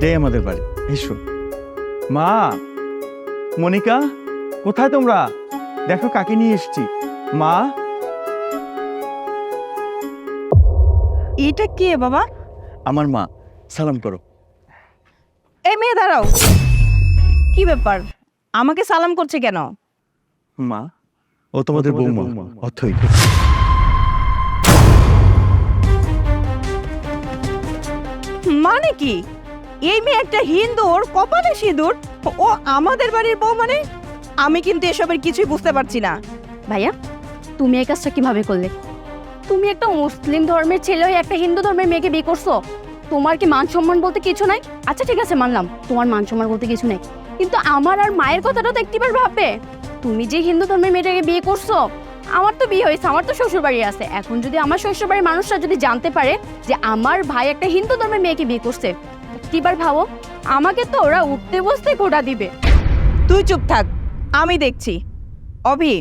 এটাই আমাদের বাড়ি। এসো। মা! মনিকা কোথায় তোমরা? দেখো কাকে নিয়ে এসেছি। মা! এটা কে বাবা? আমার মা। সালাম করো। এই মেয়ে দাঁড়াও। কি ব্যাপার? আমাকে সালাম করছে কেন? মা ও তোমাদের বৌমা। অথই। মানে কি? এই মেয়ে একটা হিন্দুর, কপালে সিঁদুর। ও আমাদের বাড়ির বউ মানে? আমি কিন্তু এসবের কিছুই বুঝতে পারছি না। ভাইয়া, তুমি এই কাজটা কীভাবে করলে? তুমি একটা মুসলিম ধর্মের ছেলে হয়ে একটা হিন্দু ধর্মের মেয়েকে বিয়ে করছ। তোমার কি মান সম্মান বলতে কিছু নাই? আচ্ছা ঠিক আছে, মানলাম। তোমার মান সম্মান বলতে কিছু নেই। কিন্তু আমার আর মায়ের কথাটা তো একটিবার ভাববে। তুমি যে হিন্দু ধর্মের মেয়েটাকে বিয়ে করছ, আমার তো বিয়ে হয়েছে, আমার তো শ্বশুর বাড়ি আছে। এখন যদি আমার শ্বশুর বাড়ির মানুষরা যদি জানতে পারে যে আমার ভাই একটা হিন্দু ধর্মের মেয়েকে বিয়ে করছে একটিবার ভাবো, আমাকে তো ওরা উঠতে বসতে ঘোড়া দিবে। তুই চুপ থাক, আমি দেখছি। অভি,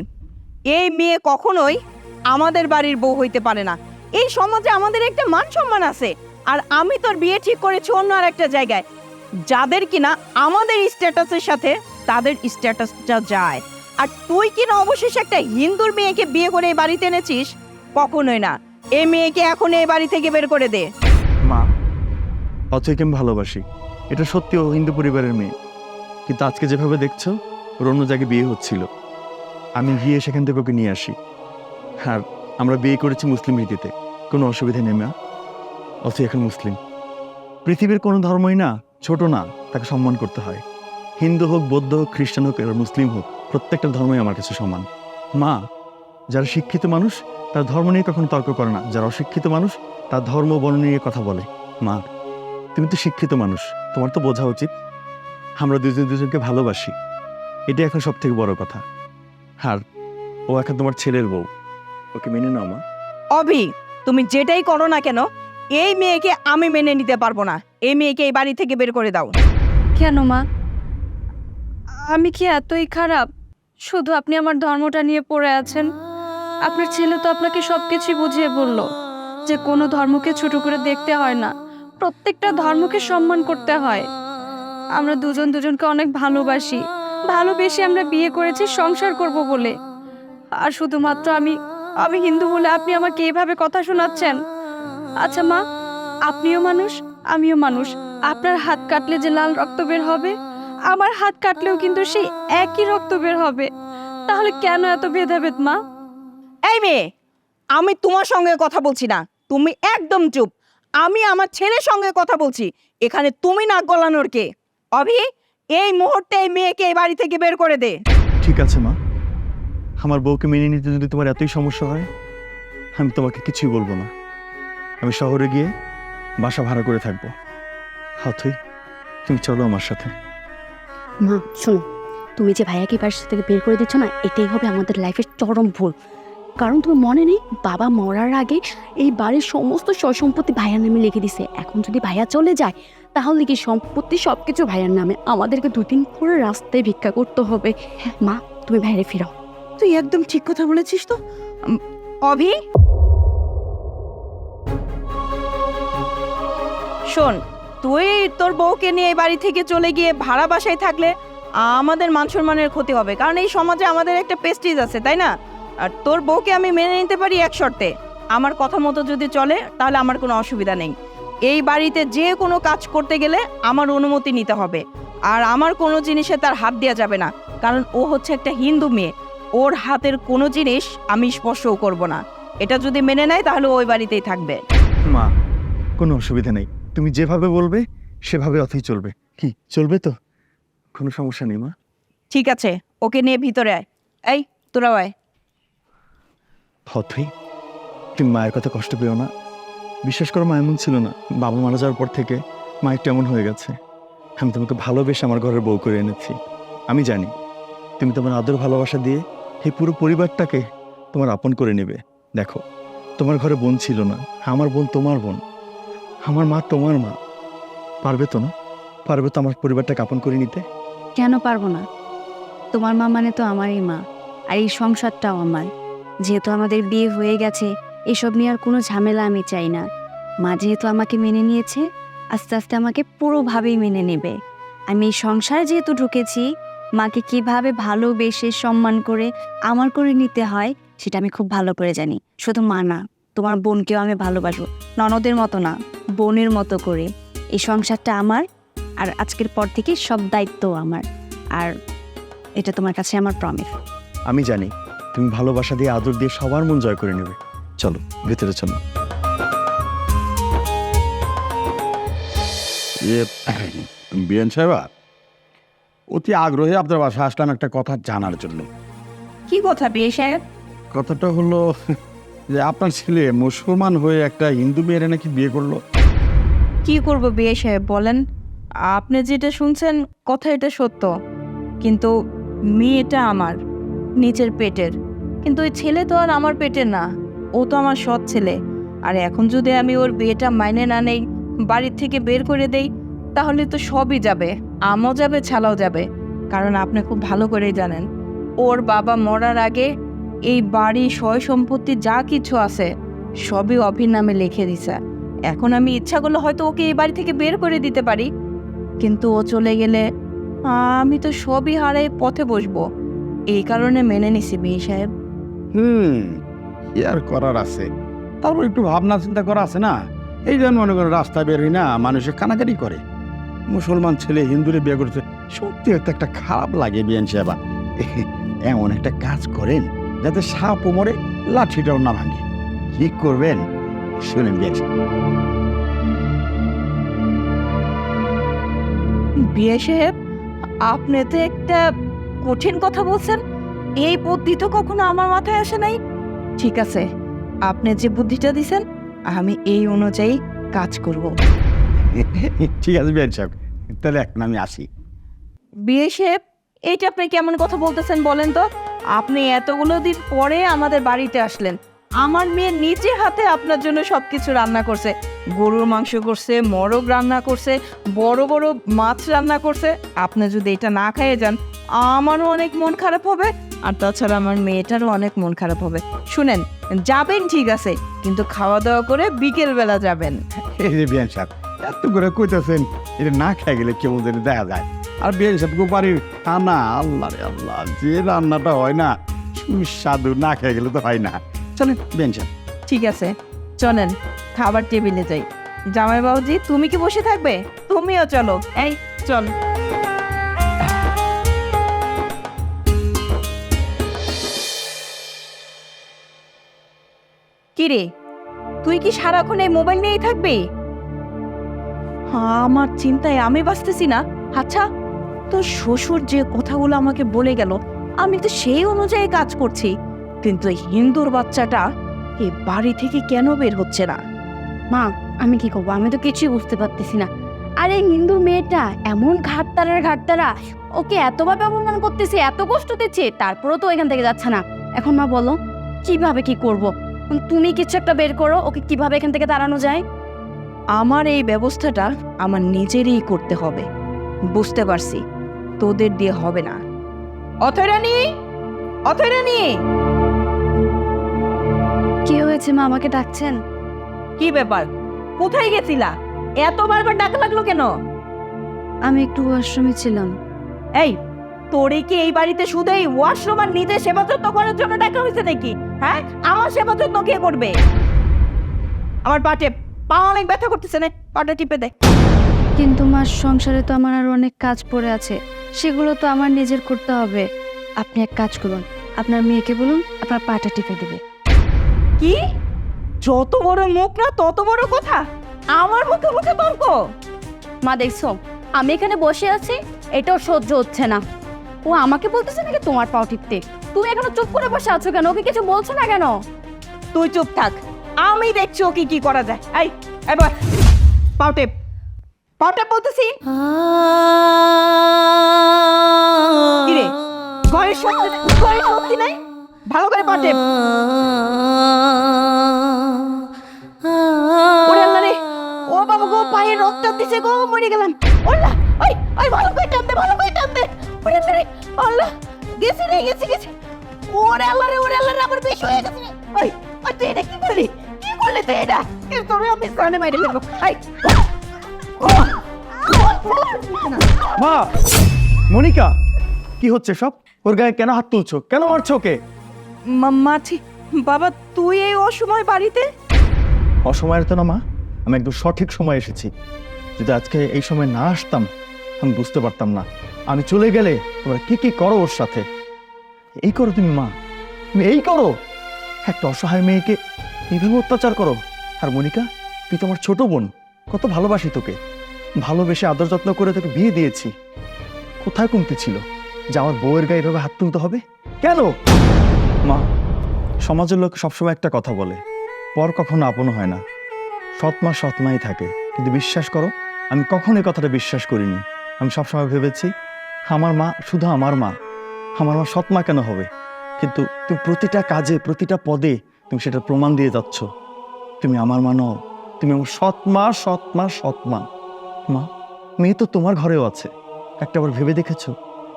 এই মেয়ে কখনোই আমাদের বাড়ির বউ হইতে পারে না। এই সমাজে আমাদের একটা মান সম্মান আছে, আর আমি তোর বিয়ে ঠিক করেছি অন্য আর একটা জায়গায়। যাদের কিনা আমাদের স্ট্যাটাসের সাথে তাদের স্ট্যাটাসটা যায়। আর তুই কিনা অবশেষে একটা হিন্দুর মেয়েকে বিয়ে করে এই বাড়িতে এনেছিস, কখনোই না। এই মেয়েকে এখন এই বাড়ি থেকে বের করে দে। অথইকে আমি ভালোবাসি? এটা সত্যি ও হিন্দু পরিবারের মেয়ে। কিন্তু আজকে যেভাবে দেখছ ওর অন্য জায়গায় বিয়ে হচ্ছিল, আমি গিয়ে সেখান থেকে ওকে নিয়ে আসি। আর আমরা বিয়ে করেছি মুসলিম রীতিতে কোনো অসুবিধা নেই, মা। অথই এখন মুসলিম। পৃথিবীর কোনো ধর্মই না, ছোট না, তাকে সম্মান করতে হয়। হিন্দু হোক, বৌদ্ধ হোক, খ্রিস্টান হোক আর মুসলিম হোক, প্রত্যেকটা ধর্মই আমার কাছে সমান। মা, যারা শিক্ষিত মানুষ, তার ধর্ম নিয়ে কখনো তর্ক করে না। যারা অশিক্ষিত মানুষ, তার ধর্ম বর্ণ নিয়ে কথা বলে। মা তুমি তো শিক্ষিত মানুষ তোমার তো বোঝা উচিত। আমরা দুজন দুজনকে ভালোবাসি। এটাই এখন সব থেকে বড় কথা। আর ও এখন তোমার ছেলের বউ। ওকে মেনে নাও মা। অভি তুমি যেটাই করো না কেন এই মেয়েকে আমি মেনে নিতে পারব না। এই মেয়েকে এই বাড়ি থেকে বের করে দাও। কেন মা? আমি কি এতই খারাপ? শুধু আপনি আমার ধর্মটা নিয়ে পড়ে আছেন। আপনার ছেলে তো আপনাকে সব কিছুই বুঝিয়ে বলল যে কোনো ধর্মকে ছোট করে দেখতে হয় না। প্রত্যেকটা ধর্মকে সম্মান করতে হয়। আমরা দুজন দুজনকে অনেক ভালোবাসি। ভালোবেসে আমরা বিয়ে করেছি, সংসার করব বলে। আর শুধুমাত্র আমি আমি হিন্দু বলে আপনি আমাকে এভাবে কথা শোনাচ্ছেন? আচ্ছা মা, আপনিও মানুষ, আমিও মানুষ। আপনার হাত কাটলে যে লাল রক্ত বের হবে, আমার হাত কাটলেও কিন্তু সেই একই রক্ত বের হবে। তাহলে কেন এত ভেদাভেদ মা? এই মেয়ে, আমি তোমার সঙ্গে কথা বলছি না। তুমি একদম চুপ। আমি আমার ছেলের সঙ্গে কথা বলছি। এখানে তুমি নাক গলানোর কে? অভি এই মুহূর্তে এই মেয়েকে এই বাড়ি থেকে বের করে দে। ঠিক আছে মা। আমার বউকে মেনে নিতে যদি তোমার এতই সমস্যা হয় আমি তোমাকে কিছুই বলব না। আমি শহরে গিয়ে বাসা ভাড়া করে থাকব। হাতুই তুমি চলো আমার সাথে। মা শোনো তুমি যে ভাইয়াকে বাসা থেকে বের করে দিচ্ছ না এটাই হবে আমাদের লাইফের চরম ভুল। কারণ তুমি মনে নেই? বাবা মরার আগে এই বাড়ির সমস্ত সম্পত্তি ভাইয়ার নামে লিখে দিছে। এখন যদি ভাইয়া চলে যায় তাহলে কি সম্পত্তি সব কিছু ভাইয়ার নামে? আমাদেরকে দুদিন করে রাস্তায় ভিক্ষা করতে হবে। মা তুমি বাইরে ফিরাও। তুই একদম ঠিক কথা বলেছিস তো। অভি? শোন তুই তোর বউকে নিয়ে এই বাড়ি থেকে চলে গিয়ে ভাড়া বাসায় থাকলে আমাদের মান সম্মানের ক্ষতি হবে। কারণ এই সমাজে আমাদের একটা পেস্টিজ আছে তাই না? আর তোর বউকে আমি মেনে নিতে পারি এক শর্তে। আমার কথা মতো যদি চলে তাহলে আমার কোনো অসুবিধা নেই। এই বাড়িতে যে কোনো কাজ করতে গেলে আমার অনুমতি নিতে হবে। আর আমার কোনো জিনিসে তার হাত দেওয়া যাবে না কারণ ও হচ্ছে একটা হিন্দু মেয়ে। ওর হাতের কোনো জিনিস আমি স্পর্শও করব না। এটা যদি মেনে নেয় তাহলে ওই বাড়িতেই থাকবে। মা কোনো অসুবিধা নেই। তুমি যেভাবে বলবে সেভাবে অথই চলবে। কি চলবে তো? কোনো সমস্যা নেই মা। ঠিক আছে ওকে নিয়ে ভিতরে আয়। এই তোরা আয়। অথই তুমি মায়ের কথা কষ্ট পেও না। বিশ্বাস করো মা এমন ছিল না। বাবা মারা যাওয়ার পর থেকে মা একটু এমন হয়ে গেছে। আমি তোমাকে ভালোবেসে আমার ঘরের বউ করে এনেছি। আমি জানি, তুমি তোমার আদর ভালোবাসা দিয়ে এই পুরো পরিবারটাকে তোমার আপন করে নেবে। দেখো, তোমার ঘরে বোন ছিল না। আমার বোন তোমার বোন। আমার মা তোমার মা। পারবে তো না? পারবে তো আমার পরিবারটাকে আপন করে নিতে? কেন পারব না? তোমার মা মানে তো আমারই মা, আর এই সংসারটাও আমার। যেহেতু আমাদের বিয়ে হয়ে গেছে, এসব নিয়ে আর কোনো ঝামেলা আমি চাই না। মা যেহেতু আমাকে মেনে নিয়েছে, আস্তে আস্তে আমাকে পুরোভাবেই মেনে নেবে। আমি এই সংসারে যেহেতু ঢুকেছি, মাকে কীভাবে ভালোবেসে সম্মান করে আমার করে নিতে হয়, সেটা আমি খুব ভালো করে জানি। শুধু মা না, তোমার বোনকেও আমি ভালোবাসবো। ননদের মতো না, বোনের মতো করে। এই সংসারটা আমার, আর আজকের পর থেকে সব দায়িত্ব আমার। আর এটা তোমার কাছে আমার প্রমিস আমি জানি। তুমি ভালোবাসা দিয়ে আদর দিয়ে সবার মন জয় করে নেবে। চলো ভেতরে চলো। বিএন সাহেবা অতি আগ্রহে আপনার বাসায় আসলাম একটা কথা জানার জন্য। কি কথা বিয়ে সাহেব? কথাটা হলো যে আপনার ছেলে মুসলমান হয়ে একটা হিন্দু মেয়েরে নাকি বিয়ে করল? কি করব বিয়ে সাহেব বলেন? আপনি যেটা শুনছেন কথা এটা সত্য। কিন্তু মেয়েটা আমার। নিচের পেটের। কিন্তু ওই ছেলে তো আর আমার পেটের না। ও তো আমার সৎ ছেলে। আর এখন যদি আমি ওর বিয়েটা মাইনে না নেই, বাড়ির থেকে বের করে দেই, তাহলে তো সবই যাবে। আমও যাবে, ছালাও যাবে। কারণ আপনি খুব ভালো করেই জানেন, ওর বাবা মরার আগে এই বাড়ি সয় সম্পত্তি যা কিছু আছে, সবই অভির নামে লিখে দিছে। এখন আমি ইচ্ছা করলে হয়তো ওকে এই বাড়ি থেকে বের করে দিতে পারি। কিন্তু ও চলে গেলে, আমি তো সবই হারাই পথে বসবো। এই কারণে মেনে নিছি বিয়ে সাহেব। হুম কি আর করার আছে? তারপর একটু ভাবনা চিন্তা করা আছে না? এই জন্য মনে করেন রাস্তায় বের হই না মানুষে কানাকানি করে। মুসলমান ছেলে হিন্দুরে বিয়ে করছে সত্যি একটা একটা খারাপ লাগে বিয়ান সাহেবা। এমন একটা কাজ করেন যাতে সাপ মরে লাঠিটাও না ভাঙে। কি করবেন? শুনেন বিয়ান সাহেব। বিয়ে সাহেব আপনি তো একটা কঠিন কথা বলছেন? এই বুদ্ধি তো কখনো আমার মাথায় আসে নাই। ঠিক আছে আপনি যে বুদ্ধিটা দিছেন আমি এই অনুযায়ী কাজ করব। ঠিক আছে বিয়ান সাহেব। তাহলে এখন আমি আসি। বিয়ে সাহেব এইটা আপনি কেমন কথা বলতেছেন বলেন তো? আপনি এতগুলো দিন পরে আমাদের বাড়িতে আসলেন। আমার মেয়ে নিজে হাতে আপনার জন্য সবকিছু রান্না করছে। গরুর মাংস করছে মরগ রান্না করছে বড় বড় মাছ রান্না করছে। আপনি যদি এটা না খেয়ে যান আমারও অনেক মন খারাপ হবে আর তাছাড়া আমার মেয়েটারও অনেক মন খারাপ হবে। শুনেন যাবেন ঠিক আছে কিন্তু খাওয়া দাওয়া করে বিকেল বেলা যাবেন। এই যে বিয়ান সাহেব এত করে কইতেছেন এটা না খেয়ে গেলে কেমন যেন দেখা যায়। আর বিয়ান সাহেব গো বাড়ির খানা আল্লাহ রে আল্লাহ যে রান্নাটা হয় না সুস্বাদু না খেয়ে গেলে তো হয় না। চলেন বিয়ান সাহেব। ঠিক আছে চলেন খাবার টেবিলে যাই। জামাই বাবুজি তুমি কি বসে থাকবে? তুমিও চলো এই চল। কিরে? তুই কি সারাক্ষণ এই মোবাইল নিয়েই থাকবি? আমার চিন্তায় আমি বাঁচতেছি না। আচ্ছা তোর শ্বশুর যে কথাগুলো আমাকে বলে গেল, আমি তো সেই অনুযায়ী কাজ করছি। কিন্তু এই হিন্দুর বাচ্চাটা এই বাড়ি থেকে কেন বের হচ্ছে না? মা, আমি কি করব? আমি তো কিছুই বুঝতে পারতেছি না। আরে, হিন্দু মেয়েটা এমন ঘাটতারার ঘাটতারা, ওকে এতভাবে অপমান করতেছে, এত কষ্ট দিচ্ছে, তারপরেও তো এখান থেকে যাচ্ছে না। এখন মা বলো, কীভাবে কি করব? তুমি কিছু একটা বের করো ওকে কীভাবে এখান থেকে তাড়ানো যায়? আমার এই ব্যবস্থাটা আমার নিজেরই করতে হবে। বুঝতে পারছি তোদের দিয়ে হবে না। অথৈরানি! অথৈরানি! কি হয়েছে মা আমাকে ডাকছেন? কি ব্যাপার? কোথায় গেছিলা? এত বারবার ডাকা লাগল কেন? আমি একটু ওয়াশরুমে ছিলাম। এই তোরে কি এই বাড়িতে শুধু এই ওয়াশরুম আর নিজের সেবা যত্ন করার জন্য ডাকা হয়েছে নাকি? হ্যাঁ? আমার সেবা যত্ন কে করবে? আমার পাটে পা অনেক ব্যথা করতেছে না পাটা টিপে দে। কিন্তু মার সংসারে তো আমার আর অনেক কাজ পড়ে আছে। সেগুলো তো আমার নিজের করতে হবে। আপনি এক কাজ করুন আপনার মেয়েকে বলুন আপনার পাটা টিপে দেবে। কি? যত বড় মুখ না তত বড় কথা? আমার মুখে মুখে তর্ক? মা দেখছ আমি এখানে বসে আছি এটাও সহ্য হচ্ছে না। ও আমাকে বলতেছে নাকি তোমার পাও টিপতে? তুমি এখনও চুপ করে বসে আছো কেন? ওকে কিছু বলছো না কেন? তুই চুপ থাক। আমি দেখছি ওকে কি করা যায়। এই এবার পাউটেপ পাউটেপ বলতেছি। কিরে, ঘরের শক্তি ঘরের শক্তি নাই? ভালো করে পাটেপ ওরে আল্লাহ রে। ও বাবা গো পায়ে রক্ত দিছে গো, মরে গেলাম। ওল্লা, ওই ওই, ভালো করে টান দে, ভালো করে। ওরে আল্লাহ গেছি রে গেছি গেছি। ওরে আল্লাহ রে ওরে আল্লাহ রে আমার বেশ হয়ে গেছে রে। ওই ওই তুই এটা কি করলি? কি করলি তুই এটা? এর তোরে আমি সামনে মাইরে ফেলব। আই মা মনিকা কি হচ্ছে সব? ওর গায়ে কেন হাত তুলছো? কেন মারছো ওকে? মা- মাছি বাবা তুই এই অসময় বাড়িতে? অসময়ের তো না মা। আমি একদম সঠিক সময় এসেছি। যদি আজকে এই সময় না আসতাম আমি বুঝতে পারতাম না। আমি চলে গেলে তোমরা কি কি করো ওর সাথে? এই করো তুমি, মা। তুমি এই করো। একটা অসহায় মেয়েকে এইভাবে অত্যাচার করো। আর মনিকা, তুই তোমার ছোট বোন। কত ভালোবাসি তোকে। ভালোবেসে আদর যত্ন করে তোকে বিয়ে দিয়েছি। কোথায় কমতি ছিল? যে আমার বউয়ের গায়ে এভাবে হাত তুলতে হবে? কেন? মা, সমাজের লোক সবসময় একটা কথা বলে, পর কখনো আপন হয় না। সৎমা সৎমাই থাকে। কিন্তু বিশ্বাস করো, আমি কখনো এই কথাটা বিশ্বাস করিনি। আমি সবসময় ভেবেছি, আমার মা শুধু আমার মা। আমার মা সৎ মা কেন হবে? কিন্তু তুমি প্রতিটা কাজে, প্রতিটা পদে তুমি সেটা প্রমাণ দিয়ে যাচ্ছ। তুমি আমার মা নও, তুমি আমার সৎ মা সৎ মা সৎ মা। মা, মেয়ে তো তোমার ঘরেও আছে। একটা একটাবার ভেবে দেখেছ?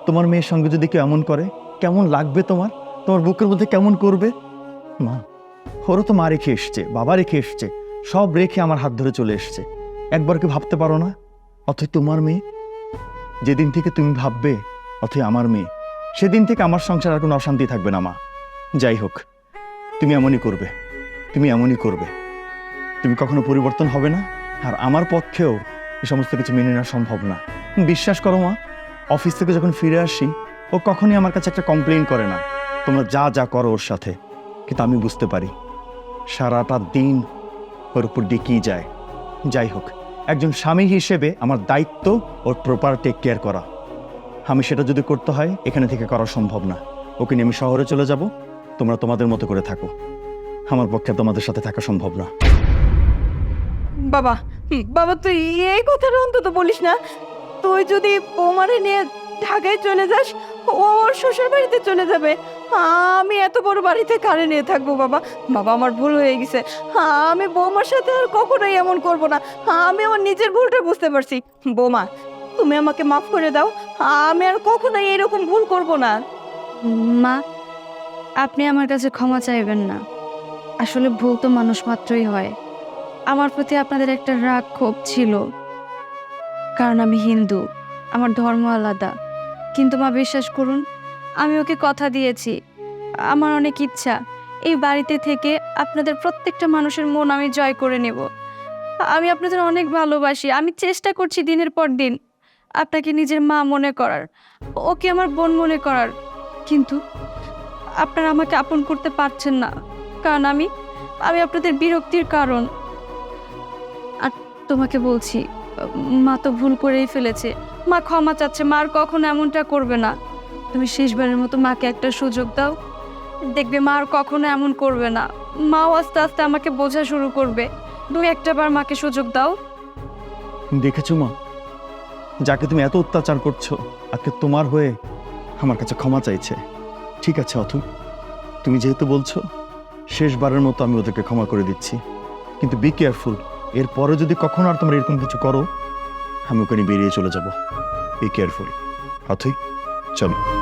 তোমার মেয়ের সঙ্গে যদি কেউ এমন করে, কেমন লাগবে তোমার? তোমার বুকের মধ্যে কেমন করবে? মা, ওরও তো মা রেখে এসছে, বাবা রেখে এসছে, সব রেখে আমার হাত ধরে চলে এসছে। একবার কি ভাবতে পারো না? অথই তোমার মেয়ে যেদিন থেকে তুমি ভাববে অথই আমার মেয়ে, সেদিন থেকে আমার সংসার আর কোনো অশান্তি থাকবে না, মা। যাই হোক, তুমি এমনই করবে, তুমি এমনই করবে। তুমি কখনো পরিবর্তন হবে না, আর আমার পক্ষেও এ সমস্ত কিছু মেনে নেওয়া সম্ভব না। বিশ্বাস করো, মা, অফিস থেকে যখন ফিরে আসি, ও কখনই আমার কাছে একটা কমপ্লেন করে না। তোমরা যা যা করো ওর সাথে, কিন্তু আমি বুঝতে পারি, সারাটা দিন ওর উপর ডিকি যায়। যাই হোক একজন স্বামী হিসেবে আমার দায়িত্ব ওর প্রপার টেক কেয়ার করা। আমি সেটা যদি করতে হয়, এখানে থেকে করা সম্ভব না। ওকে নিয়ে আমি শহরে চলে যাব। তোমরা তোমাদের মতো করে থাকো। আমার পক্ষে তোমাদের সাথে থাকা সম্ভব না। বাবা বাবা, তুই এই কথাটা অন্তত বলিস না। তুই যদি বৌমারে নিয়ে ঢাকায় চলে যাস, ও ওর শ্বশুর বাড়িতে চলে যাবে। আমি এত বড় বাড়িতে কারে নিয়ে থাকব বাবা? বাবা, আমার ভুল হয়ে গেছে। আমি বৌমার সাথে আর কখনোই এমন করব না। আমি আমার নিজের ভুলটা বুঝতে পারছি। বৌমা, তুমি আমাকে মাফ করে দাও। আমি আর কখনোই এরকম ভুল করব না। মা, আপনি আমার কাছে ক্ষমা চাইবেন না। আসলে ভুল তো মানুষ মাত্রই হয়। আমার প্রতি আপনাদের একটা রাগ ক্ষোভ ছিল। কারণ আমি হিন্দু, আমার ধর্ম আলাদা। কিন্তু মা, বিশ্বাস করুন আমি ওকে কথা দিয়েছি। আমার অনেক ইচ্ছা। এই বাড়িতে থেকে আপনাদের প্রত্যেকটা মানুষের মন আমি জয় করে নেব। আমি আপনাদের অনেক ভালোবাসি। আমি চেষ্টা করছি দিনের পর দিন আপনাকে নিজের মা মনে করার, ওকে আমার বোন মনে করার। কিন্তু আপনারা আমাকে আপন করতে পারছেন না। কারণ আমি আমি আপনাদের বিরক্তির কারণ। আর তোমাকে বলছি, মা তো ভুল করেই ফেলেছে। মা ক্ষমা চাচ্ছে, মা আর কখনো এমনটা করবে না। তুমি শেষবারের মতো মাকে একটা সুযোগ দাও। দেখবে মা আর কখনো এমন করবে না। মাও আস্তে আস্তে আমাকে বোঝা শুরু করবে। তুমি একটা বার মাকে সুযোগ দাও। দেখেছ মা? যাকে তুমি এত অত্যাচার করছ, আজকে তোমার হয়ে আমার কাছে ক্ষমা চাইছে। ঠিক আছে অথু তুমি যেহেতু বলছো, শেষবারের মতো আমি ওদেরকে ক্ষমা করে দিচ্ছি। কিন্তু বি কেয়ারফুল এরপরে যদি কখনো আর তোমরা এরকম কিছু করো, আমি ওখানে বেরিয়ে চলে যাব। বি কেয়ারফুল অথই চলো।